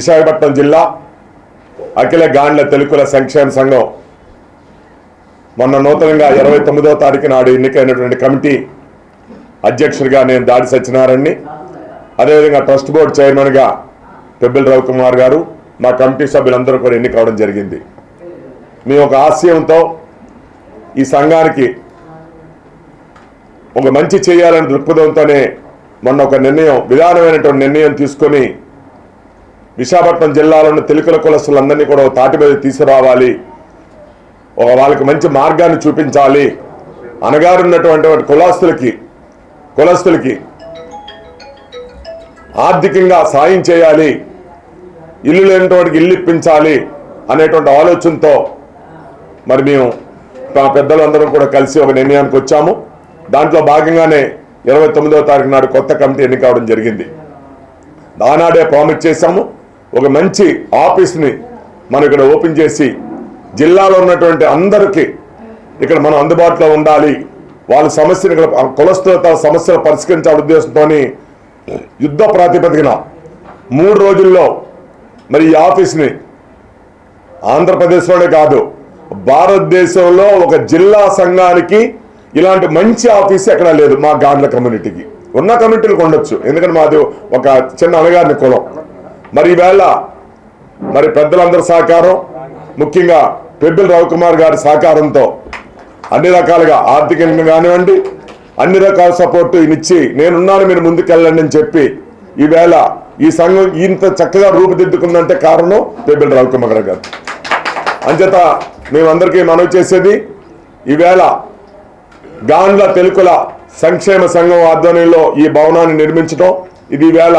విశాఖపట్నం జిల్లా అఖిల గాండ్ల తెలుగుల సంక్షేమ సంఘం మొన్న నూతనంగా ఇరవై తొమ్మిదవ తారీఖు నాడు ఎన్నికైనటువంటి కమిటీ అధ్యక్షుడిగా నేను దాడి సత్యనారాయణని అదేవిధంగా ట్రస్ట్ బోర్డు చైర్మన్గా పెబ్బిల్ రవికుమార్ గారు మా కమిటీ సభ్యులందరూ కూడా ఎన్నికవడం జరిగింది. మీ ఒక ఆశయంతో ఈ సంఘానికి ఒక మంచి చేయాలని దృక్పథంతోనే మొన్న ఒక నిర్ణయం విధానమైనటువంటి నిర్ణయం తీసుకొని విశాఖపట్నం జిల్లాలోని తెలుగుల కులస్తులందరినీ కూడా ఒక తాటి మీద తీసుకురావాలి. ఒక వాళ్ళకి మంచి మార్గాన్ని చూపించాలి. అనగారున్నటువంటి వాటి కులాస్తులకి కులస్తులకి ఆర్థికంగా సాయం చేయాలి. ఇల్లు లేనటువంటి ఇల్లు ఇప్పించాలి అనేటువంటి ఆలోచనతో మరి మేము మా పెద్దలందరం కూడా కలిసి ఒక నిర్ణయానికి వచ్చాము. దాంట్లో భాగంగానే ఇరవై తొమ్మిదవ తారీఖు నాడు కొత్త కమిటీ ఎన్నికవడం జరిగింది. దానాడే ప్రామిట్ చేశాము. ఒక మంచి ఆఫీస్ని మనం ఇక్కడ ఓపెన్ చేసి జిల్లాలో ఉన్నటువంటి అందరికీ ఇక్కడ మనం అందుబాటులో ఉండాలి. వాళ్ళ సమస్యను ఇక్కడ కులస్తులతో సమస్యలు పరిష్కరించాల ఉద్దేశంతో యుద్ధ ప్రాతిపదికన మూడు రోజుల్లో మరి ఈ ఆఫీస్ని ఆంధ్రప్రదేశ్లోనే కాదు భారతదేశంలో ఒక జిల్లా సంఘానికి ఇలాంటి మంచి ఆఫీస్ ఎక్కడా లేదు మా గాండ్ల కమ్యూనిటీకి. ఉన్న కమ్యూనిటీలకు ఉండొచ్చు. ఎందుకంటే మాది ఒక చిన్న అలగారిని కులం. మరి ఈవేళ మరి పెద్దలందరి సహకారం ముఖ్యంగా పెబ్బిల్ రవికుమార్ గారి సహకారంతో అన్ని రకాలుగా ఆర్థికంగా కానివ్వండి అన్ని రకాల సపోర్టు ఇచ్చి నేనున్నాను మీరు ముందుకెళ్ళండి అని చెప్పి ఈవేళ ఈ సంఘం ఇంత చక్కగా రూపుదిద్దుకుందంటే కారణం పెబ్బిల్ రవికుమార్ గారు. అంచేత మేమందరికీ మనవి చేసేది ఈవేళ గాండ్ల తెలుకుల సంక్షేమ సంఘం ఆధ్వర్యంలో ఈ భవనాన్ని నిర్మించడం ఇది ఈవేళ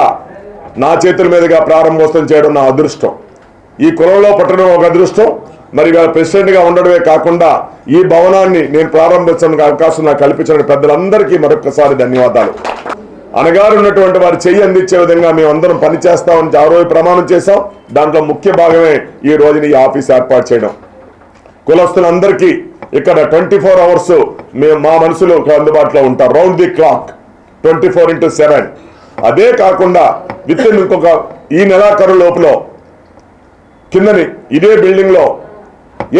నా చేతుల మీదుగా ప్రారంభోత్సవం చేయడం నా అదృష్టం. ఈ కులంలో పుట్టడం ఒక అదృష్టం. మరి ఇవాళ ప్రెసిడెంట్గా ఉండడమే కాకుండా ఈ భవనాన్ని నేను ప్రారంభించడానికి అవకాశం నాకు కల్పించిన పెద్దలందరికీ మరొకసారి ధన్యవాదాలు. అనగారు ఉన్నటువంటి వారి చెయ్యి అందించే విధంగా మేము అందరం పనిచేస్తామని ఆ రోజు ప్రమాణం చేశాం. దాంట్లో ముఖ్య భాగమే ఈ రోజున ఈ ఆఫీస్ ఏర్పాటు చేయడం. కులస్తులందరికీ ఇక్కడ ట్వంటీ ఫోర్ అవర్స్ మేము మా మనుషులు అందుబాటులో ఉంటాం. Round the clock twenty four into seven. అదే కాకుండా విత్ ఇన్ ఇంకొక ఈ నెలాఖరు లోపల కిందని ఇదే బిల్డింగ్లో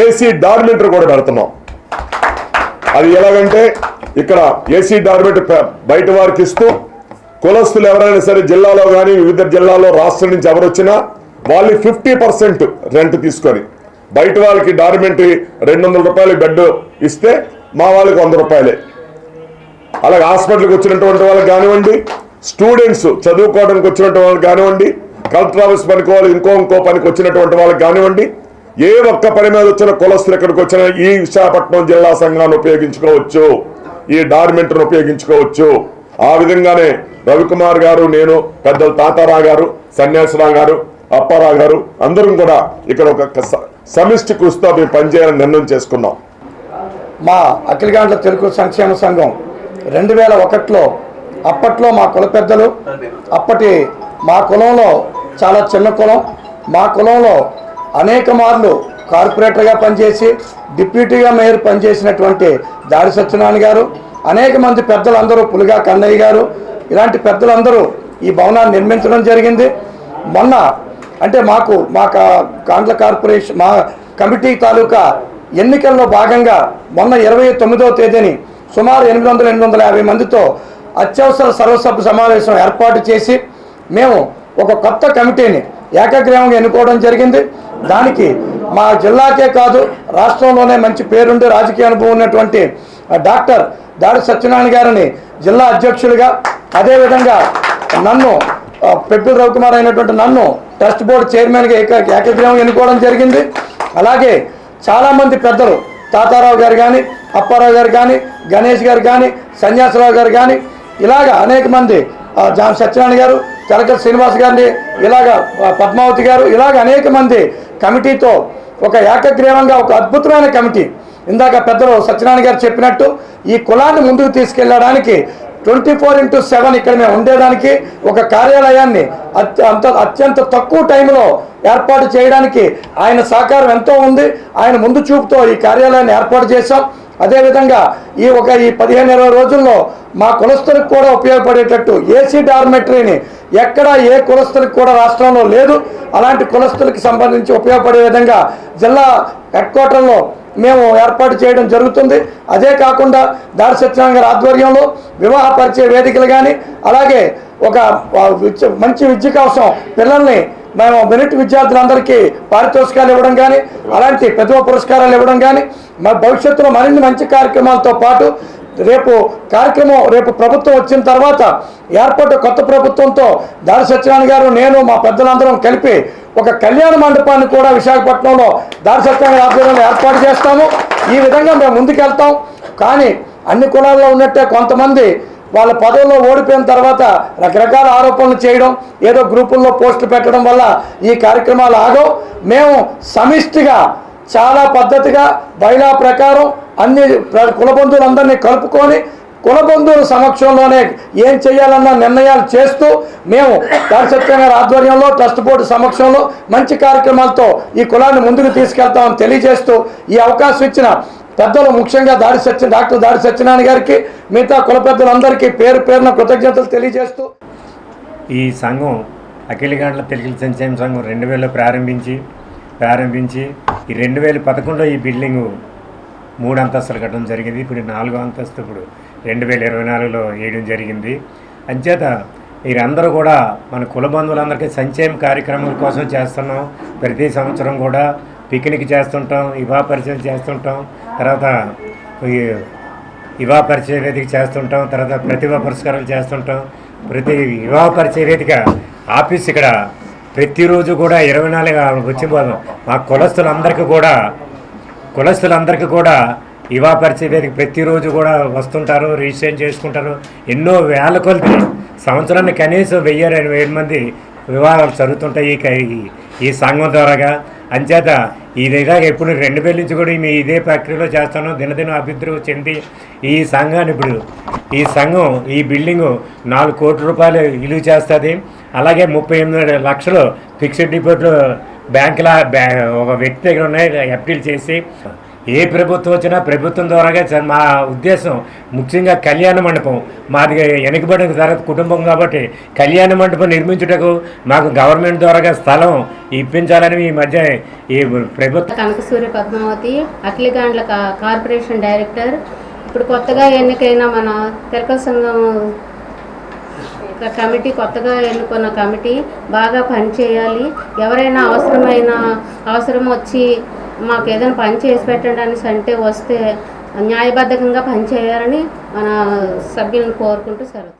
ఏసీ డార్మెంటర్ కూడా పెడుతున్నాం. అది ఎలాగంటే ఇక్కడ ఏసీ డార్మెంటర్ బయట వారికి ఇస్తూ కులస్తులు ఎవరైనా సరే జిల్లాలో కానీ వివిధ జిల్లాలో రాష్ట్రం నుంచి ఎవరు వచ్చినా వాళ్ళు ఫిఫ్టీ పర్సెంట్ రెంట్ తీసుకొని బయట వాళ్ళకి డార్మెంటరీ రెండు వందల రూపాయలు బెడ్ ఇస్తే మా వాళ్ళకి వంద రూపాయలే. అలాగే హాస్పిటల్కి వచ్చినటువంటి వాళ్ళకి కానివ్వండి స్టూడెంట్స్ చదువుకోవడానికి వచ్చినటువంటి వాళ్ళకి కానివ్వండి కలెక్టర్ ఆఫీస్ పనికోవాలి ఇంకో ఇంకో పనికి వచ్చినటువంటి వాళ్ళకి కానివ్వండి ఏ ఒక్క పని మీద వచ్చిన కులస్తులు ఎక్కడికి వచ్చినా ఈ విశాఖపట్నం జిల్లా సంఘాన్ని ఉపయోగించుకోవచ్చు ఈ డార్మెంటర్ని ఉపయోగించుకోవచ్చు. ఆ విధంగానే రవికుమార్ గారు నేను పెద్దలు తాతారావు గారు సన్యాసరావు గారు అప్పారావు గారు అందరం కూడా ఇక్కడ ఒక సమిష్టి కృషితో మేము పనిచేయాలని నిర్ణయం చేసుకున్నాం. మా అఖిలగాండ్ల తెలుగు సంక్షేమ సంఘం రెండు వేల ఒకటిలో అప్పట్లో మా కుల పెద్దలు అప్పటి మా కులంలో చాలా చిన్న కులం. మా కులంలో అనేక మార్లు కార్పొరేటర్గా పనిచేసి డిప్యూటీగా మేయర్ పనిచేసినటువంటి దాడి సత్యనారాయణ గారు అనేక మంది పెద్దలందరూ పులిగా కన్నయ్య గారు. ఇలాంటి పెద్దలందరూ ఈ భవనాన్ని నిర్మించడం జరిగింది. మొన్న అంటే మాకు మా కా- కాండ్ల కార్పొరేషన్ మా కమిటీ తాలూకా ఎన్నికల్లో భాగంగా మొన్న ఇరవై తొమ్మిదవ తేదీని సుమారు ఎనిమిది వందల ఎనిమిది వందల యాభై మందితో అత్యవసర సర్వసభ్య సమావేశం ఏర్పాటు చేసి మేము ఒక కొత్త కమిటీని ఏకగ్రీవంగా ఎన్నుకోవడం జరిగింది. దానికి మా జిల్లాకే కాదు రాష్ట్రంలోనే మంచి పేరుండి రాజకీయ అనుభవం ఉన్నటువంటి డాక్టర్ దాడి సత్యనారాయణ గారిని జిల్లా అధ్యక్షులుగా అదేవిధంగా నన్ను ఆ, పెబ్బిల్ రవికుమార్ అయినటువంటి నన్ను ట్రస్ట్ బోర్డు చైర్మన్గా ఏక ఏకగ్రీవం ఎన్నుకోవడం జరిగింది. అలాగే చాలామంది పెద్దలు తాతారావు గారు కానీ అప్పారావు గారు కానీ గణేష్ గారు కానీ సన్యాసరావు గారు కానీ ఇలాగ అనేక మంది జాన్ సత్యనారాయణ గారు తెలకల శ్రీనివాస్ గారిని ఇలాగ పద్మావతి గారు ఇలాగ అనేక మంది కమిటీతో ఒక ఏకగ్రీవంగా ఒక అద్భుతమైన కమిటీ. ఇందాక పెద్దలు సత్యనారాయణ గారు చెప్పినట్టు ఈ కులాన్ని ముందుకు తీసుకెళ్ళడానికి ట్వంటీ ఫోర్ ఇంటూ సెవెన్ ఇక్కడ మేము ఉండేదానికి ఒక కార్యాలయాన్ని అత్యంత అత్యంత తక్కువ టైంలో ఏర్పాటు చేయడానికి ఆయన సహకారం ఎంతో ఉంది. ఆయన ముందు చూపుతో ఈ కార్యాలయాన్ని ఏర్పాటు చేశాం. అదేవిధంగా ఈ ఒక ఈ పదిహేను ఇరవై రోజుల్లో మా కులస్తులకు కూడా ఉపయోగపడేటట్టు ఏసీ డార్మెటరీని ఎక్కడ ఏ కులస్తులకు కూడా రాష్ట్రంలో లేదు. అలాంటి కులస్తులకు సంబంధించి ఉపయోగపడే విధంగా జిల్లా హెడ్ క్వార్టర్లో మేము ఏర్పాటు చేయడం జరుగుతుంది. అదే కాకుండా దారి సత్యనారాయణ గారి ఆధ్వర్యంలో వివాహ పరిచయ వేదికలు కానీ అలాగే ఒక మంచి విద్య కోసం పిల్లల్ని మేము మెరిట్ విద్యార్థులందరికీ పారితోషికాలు ఇవ్వడం కానీ అలాంటి పెద్ద పురస్కారాలు ఇవ్వడం కానీ మా భవిష్యత్తులో మరిన్ని మంచి కార్యక్రమాలతో పాటు రేపు కార్యక్రమం రేపు ప్రభుత్వం వచ్చిన తర్వాత ఏర్పాటు కొత్త ప్రభుత్వంతో దాని సత్యనారాయణ గారు నేను మా పెద్దలందరం కలిపి ఒక కళ్యాణ మండపాన్ని కూడా విశాఖపట్నంలో దారి సత్యనారాయణ ఆధ్వర్యంలో ఏర్పాటు చేస్తాము. ఈ విధంగా మేము ముందుకెళ్తాం. కానీ అన్ని కులాల్లో ఉన్నట్టే కొంతమంది వాళ్ళ పదవుల్లో ఓడిపోయిన తర్వాత రకరకాల ఆరోపణలు చేయడం ఏదో గ్రూపుల్లో పోస్టులు పెట్టడం వల్ల ఈ కార్యక్రమాలు ఆగవు. మేము సమిష్టిగా చాలా పద్ధతిగా బయలా ప్రకారం అన్ని ప్ర- కలుపుకొని కులబంధువుల సమక్షంలోనే ఏం చేయాలన్న నిర్ణయాలు చేస్తూ మేము దారి గారి ఆధ్వర్యంలో ట్రస్ట్ బోర్డు సమక్షంలో మంచి కార్యక్రమాలతో ఈ కులాన్ని ముందుకు తీసుకెళ్తామని తెలియజేస్తూ ఈ అవకాశం ఇచ్చిన పెద్దలు ముఖ్యంగా దాడి సత్య డాక్టర్ దాడి సత్యనారాయణ గారికి మిగతా కుల పెద్దలందరికీ పేరు పేరున కృతజ్ఞతలు తెలియజేస్తూ ఈ సంఘం అఖిలగాండ్ల తెలుగు సంక్షేమ సంఘం రెండు వేలలో ప్రారంభించి ప్రారంభించి ఈ రెండు వేల పదకొండులో ఈ బిల్డింగు మూడు అంతస్తులు కట్టడం జరిగింది. ఇప్పుడు నాలుగో అంతస్తు ఇప్పుడు రెండు వేల ఇరవై నాలుగులో వేయడం జరిగింది. అంచేత మీరందరూ కూడా మన కుల బంధువులందరికీ సంక్షేమ కార్యక్రమాల కోసం చేస్తున్నాం. ప్రతి సంవత్సరం కూడా పిక్నిక్ చేస్తుంటాం ఇవా పరిచయం చేస్తుంటాం. తర్వాత ఈ వివాహ పరిచయ వేదిక చేస్తుంటాం తర్వాత ప్రతిభా పురస్కారాలు చేస్తుంటాం. ప్రతి వివాహ పరిచయ వేదిక ఆఫీస్ ఇక్కడ ప్రతిరోజు కూడా ఇరవై నాలుగు వచ్చి పోదాం. మా కులస్తులందరికీ కూడా కులస్తులందరికీ కూడా వివాహ పరిచయ వేదిక ప్రతిరోజు కూడా వస్తుంటారు రిజిస్ట్రేషన్ చేసుకుంటారు. ఎన్నో వేల కొలిది సంవత్సరానికి కనీసం వెయ్యి రెండు వేల మంది వివాహాలు జరుగుతుంటాయి ఈ ఈ- ఈ సంఘం ద్వారాగా. అంచేత ఇదిగా ఎప్పుడు రెండు వేల నుంచి కూడా మీ ఇదే ఫ్యాక్టరీలో చేస్తాను దినదిన అభివృద్ధి చెంది ఈ సంఘాన్ని ఇప్పుడు ఈ సంఘం ఈ బిల్డింగు నాలుగు కోట్ల రూపాయలు విలువ చేస్తుంది. అలాగే ముప్పై ఎనిమిది లక్షలు ఫిక్స్డ్ డిపాజిట్లు బ్యాంకుల బ్యా ఒక వ్యక్తి దగ్గర ఉన్నాయి ఎఫ్డీలు చేసి ఏ ప్రభుత్వం వచ్చినా ప్రభుత్వం ద్వారాగా మా ఉద్దేశం ముఖ్యంగా కళ్యాణ మండపం. మాది వెనుకబడిన తరగతి కుటుంబం కాబట్టి కళ్యాణ మండపం నిర్మించుటకు మాకు గవర్నమెంట్ ద్వారాగా స్థలం ఇప్పించాలని ఈ మధ్య ఈ ప్రభుత్వం కనకసూర్య పద్మావతి అఖిలగాండ్ల కా- కార్పొరేషన్ డైరెక్టర్. ఇప్పుడు కొత్తగా ఎన్నికైన మన తెలకల సంఘం కమిటీ కొత్తగా ఎన్నుకున్న కమిటీ బాగా పనిచేయాలి. ఎవరైనా అవసరమైన అవసరం వచ్చి మాకు ఏదైనా పని చేసి పెట్టండి అనేసి అంటే వస్తే న్యాయబద్ధంగా పనిచేయాలని మన సభ్యులను కోరుకుంటూ సరే